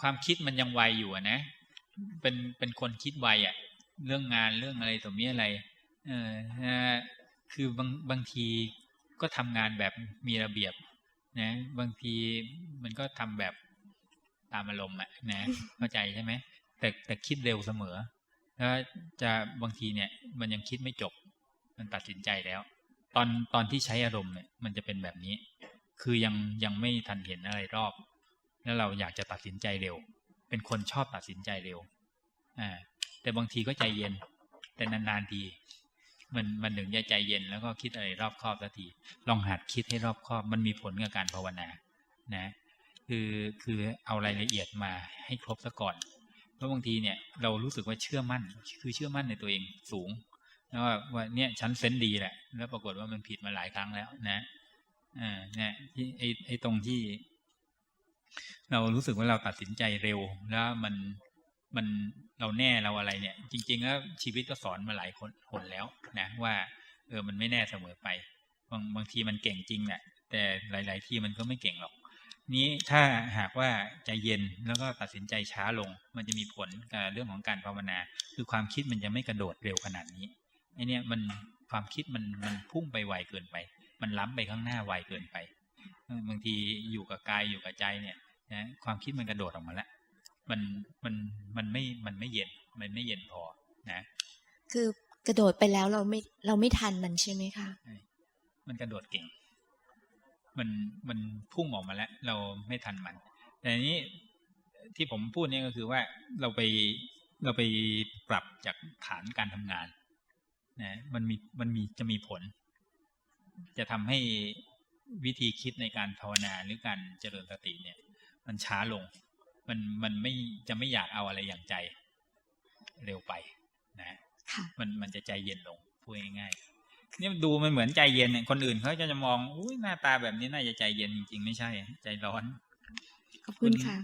ความคิดมันยังไวอยู่นะ เป็นเป็นคนคิดไวอะเรื่องงานเรื่องอะไรต่อมีอะไร เออคือบางบางทีก็ทำงานแบบมีระเบียบ นะ บางทีมันก็ทำแบบตามอารมณ์อะนะเข้าใจใช่ไหมแต่แต่คิดเร็วเสมอแล้วจะบางทีเนี่ย มันยังคิดไม่จบ มันตัดสินใจแล้ว ตอนตอนที่ใช้อารมณ์เนี่ย มันจะเป็นแบบนี้ คือยังยังไม่ทันเห็นอะไรรอบ แล้วเราอยากจะตัดสินใจเร็ว เป็นคนชอบตัดสินใจเร็วอ่าแต่บางทีก็ใจเย็น แต่นานๆทีมันมันถึงจะใจเย็นแล้วก็คิดอะไรรอบคอบสักที ลองหัดคิดให้รอบคอบ มันมีผลกับการภาวนา นะ คือคือเอารายละเอียดมาให้ครบซะก่อน เพราะบางทีเนี่ยเรารู้สึกว่าเชื่อมั่น คือเชื่อมั่นในตัวเองสูงแล้วว่าว่าเนี่ยฉันเซนส์ดีแหละ แล้วปรากฏว่ามันผิดมาหลายครั้งแล้วนะอ่าเนี่ยที่ไอไอตรงที่ เรารู้สึกว่าเราตัดสินใจเร็วแล้วมันมันเราแน่เราอะไรเนี่ย จริง ๆ แล้วชีวิตก็สอนมาหลายคนคนแล้วนะว่าเออมันไม่แน่เสมอไป บางบางทีมันเก่งจริงแหละแต่หลาย ๆ ที่มันก็ไม่เก่งหรอก นี้ถ้าหากว่าใจเย็นแล้วก็ตัดสินใจช้าลง มันจะมีผลกับเรื่องของการภาวนา คือความคิดมันจะไม่กระโดดเร็วขนาดนี้ไอเนี่ยมันความคิดมันมันพุ่งไปไวเกินไป มันล้ำไปข้างหน้าไวเกินไป บางทีอยู่กับกายอยู่กับใจเนี่ย นะความคิดมันกระโดดออกมาแล้วมันมันมันไม่มันไม่เย็นมันไม่เย็นพอนะ คือกระโดดไปแล้วเราไม่เราไม่ทันมันใช่ไหมคะมันกระโดดเก่ง มันมันพุ่งออกมาแล้ว เราไม่ทันมัน แต่อันนี้ที่ผมพูดเนี่ยก็คือว่าเราไปเราไปปรับจากฐานการทำงานนะมันมีมันมีจะมีผล จะทำให้วิธีคิดในการภาวนาหรือการเจริญสติเนี่ย มันช้าลง มันมันไม่จะไม่อยากเอาอะไรอย่างใจ เร็วไปนะค่ะมันมันจะใจเย็นลงพูดง่ายๆเนี่ยดูมันเหมือนใจเย็นเนี่ยคนอื่นเขาจะจะมองอุ้ยหน้าตาแบบนี้น่าจะใจเย็นจริงๆไม่ใช่ ใจร้อนขอบคุณค่ะ